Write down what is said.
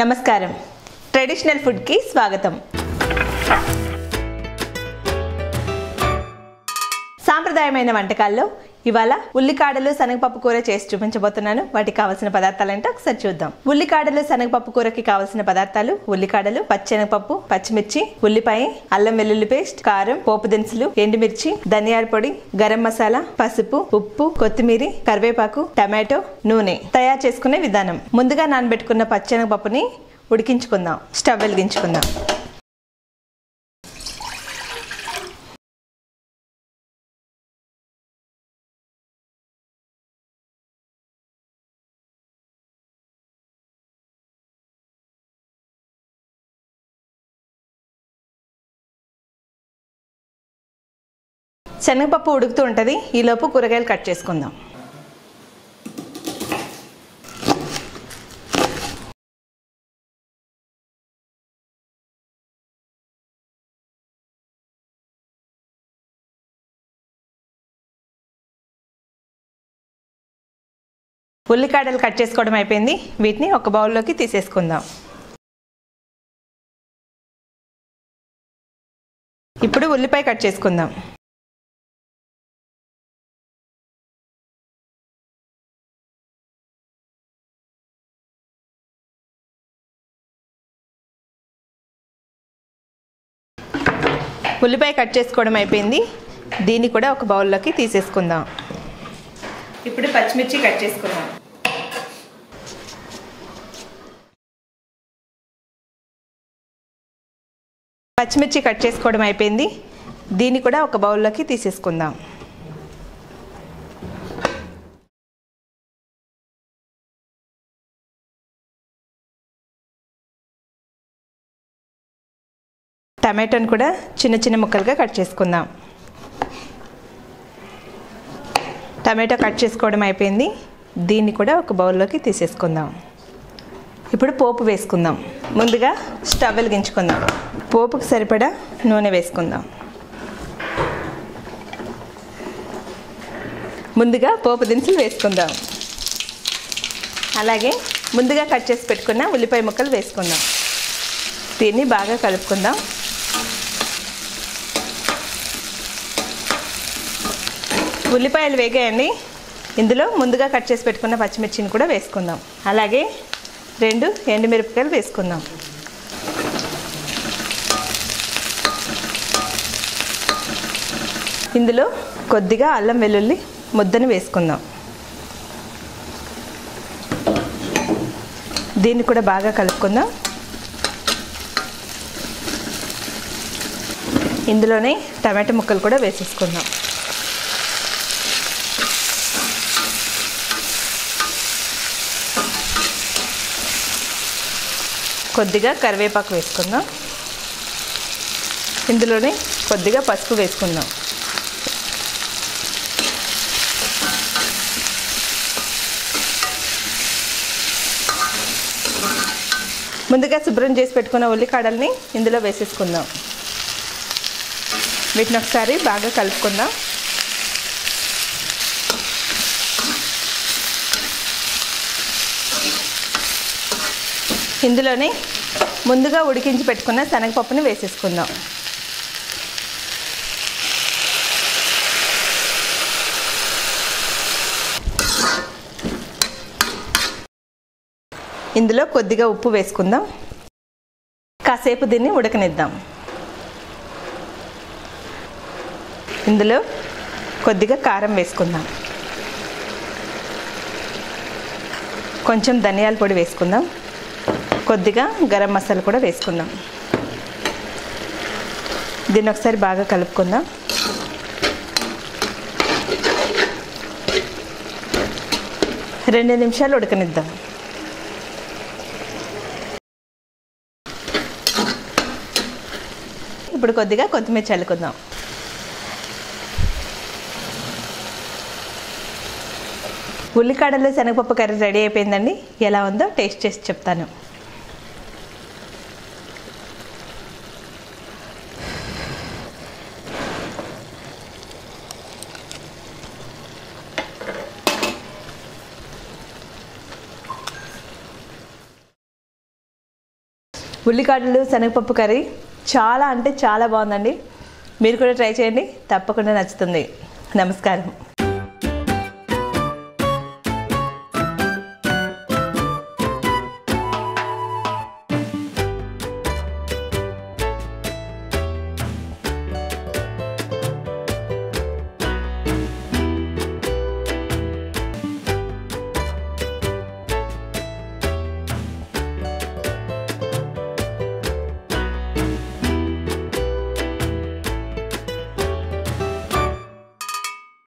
നമസ്കാരം. Traditional food കി സ്വാഗതം. సాంప్రదాయమైన వంటకాల్లో ఇవాళ ఉల్లికాడలు శనగపప్పు కూర చేసి చూపించబోతున్నాను. వాటికి కావాల్సిన పదార్థాలు ఏంటో ఒకసారి చూద్దాం. ఉల్లికాడలు శనగపప్పు కూరకి కావాల్సిన పదార్థాలు ఉల్లికాడలు పచ్చెనగపప్పు పచ్చిమిర్చి ఉల్లిపాయ అల్లం వెల్లుల్లి పేస్ట్ కారం పోపు దినుసులు ఎండుమిర్చి ధనియాల పొడి గరం మసాలా పసుపు ఉప్పు కొత్తిమీర కరివేపాకు టమాటో నూనె తయారు చేసుకునే విధానం. ముందుగా నానబెట్టుకున్న పచ్చెనగపప్పుని ఉడికించుకుందాం. స్టవ్ వెలిగించుకుందాం. శనగపప్పు ఉడుకుతూ ఉంటుంది. ఈలోపు కూరగాయలు కట్ చేసుకుందాం. ఉల్లికాడలు కట్ చేసుకోవడం అయిపోయింది. వీటిని ఒక బౌల్లోకి తీసేసుకుందాం. ఇప్పుడు ఉల్లిపాయ కట్ చేసుకుందాం. ఉల్లిపాయ కట్ చేసుకోవడం అయిపోయింది. దీన్ని కూడా ఒక బౌల్లోకి తీసేసుకుందాం. ఇప్పుడు పచ్చిమిర్చి కట్ చేసుకుందాం. పచ్చిమిర్చి కట్ చేసుకోవడం అయిపోయింది. దీన్ని కూడా ఒక బౌల్లోకి తీసేసుకుందాం. టమాటోని కూడా చిన్న చిన్న ముక్కలుగా కట్ చేసుకుందాం. టమాటో కట్ చేసుకోవడం అయిపోయింది. దీన్ని కూడా ఒక బౌల్లోకి తీసేసుకుందాం. ఇప్పుడు పోపు వేసుకుందాం. ముందుగా స్టవ్ వెలిగించుకుందాం. పోపుకు సరిపడా నూనె వేసుకుందాం. ముందుగా పోపు దినుసులు వేసుకుందాం. అలాగే ముందుగా కట్ చేసి పెట్టుకున్న ఉల్లిపాయ ముక్కలు వేసుకుందాం. దీన్ని బాగా కలుపుకుందాం. ఉల్లిపాయలు వేగాయండి. ఇందులో ముందుగా కట్ చేసి పెట్టుకున్న పచ్చిమిర్చిని కూడా వేసుకుందాం. అలాగే రెండు ఎండుమిరపకాయలు వేసుకుందాం. ఇందులో కొద్దిగా అల్లం వెల్లుల్లి ముద్దని వేసుకుందాం. దీన్ని కూడా బాగా కలుపుకుందాం. ఇందులోనే టమాటా ముక్కలు కూడా వేసేసుకుందాం. కొద్దిగా కరివేపాకు వేసుకుందాం. ఇందులోనే కొద్దిగా పసుపు వేసుకుందాం. ముందుగా శుభ్రం చేసి పెట్టుకున్న ఉల్లికాడల్ని ఇందులో వేసేసుకుందాం. వీటిని ఒకసారి బాగా కలుపుకుందాం. ఇందులోనే ముందుగా ఉడికించి పెట్టుకున్న శనగపప్పుని వేసేసుకుందాం. ఇందులో కొద్దిగా ఉప్పు వేసుకుందాం. కాసేపు దీన్ని ఉడకనిద్దాం. ఇందులో కొద్దిగా కారం వేసుకుందాం. కొంచెం ధనియాల పొడి వేసుకుందాం. కొద్దిగా గరం మసాలా కూడా వేసుకుందాం. దీన్ని ఒకసారి బాగా కలుపుకుందాం. రెండు నిమిషాలు ఉడకనిద్దాం. ఇప్పుడు కొద్దిగా కొత్తిమీర చల్లుకుందాం. ఉల్లికాడలో శనగపప్పు కర్రీ రెడీ అయిపోయిందండి. ఎలా ఉందో టేస్ట్ చేసి చెప్తాను. ఉల్లికాడలు శనగపప్పు కర్రీ చాలా అంటే చాలా బాగుందండి. మీరు కూడా ట్రై చేయండి. తప్పకుండా నచ్చుతుంది. నమస్కారం.